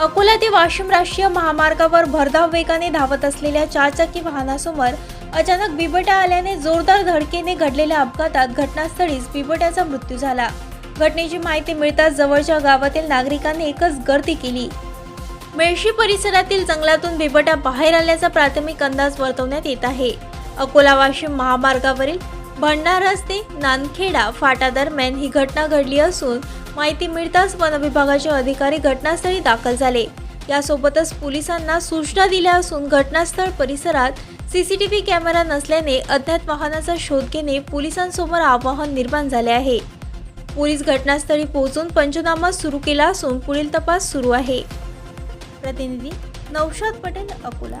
अकोला ते वाशिम राष्ट्रीय महामार्गावर भरधाव वेगाने धावत असलेल्या चारचाकी वाहनासमोर अचानक बिबट्या आल्याने जोरदार धडकेने घडलेल्या अपघातात घटनास्थळीच बिबट्याचा मृत्यू झाला. घटनेची माहिती मिळताच जवळच्या गावातील नागरिकांनी एकच गर्दी केली. मेळशी परिसरातील जंगलातून बिबट्या बाहेर आल्याचा प्राथमिक अंदाज वर्तवण्यात येत आहे. अकोला वाशिम महामार्गावरील भंडारा ते नानखेडा फाटा दरम्यान ही घटना घडली असून माहिती मिळताच वनविभागाचे अधिकारी घटनास्थळी दाखल झाले. यासोबतच पोलिसांना सूचना दिल्या असून घटनास्थळ परिसरात सीसीटीव्ही कॅमेरा नसल्याने अज्ञात वाहनाचा शोध घेणे पोलिसांसमोर आव्हान निर्माण झाले आहे. पोलीस घटनास्थळी पोहोचून पंचनामा सुरू केला असून पुढील तपास सुरू आहे. प्रतिनिधी नौशाद पटेल अकोला.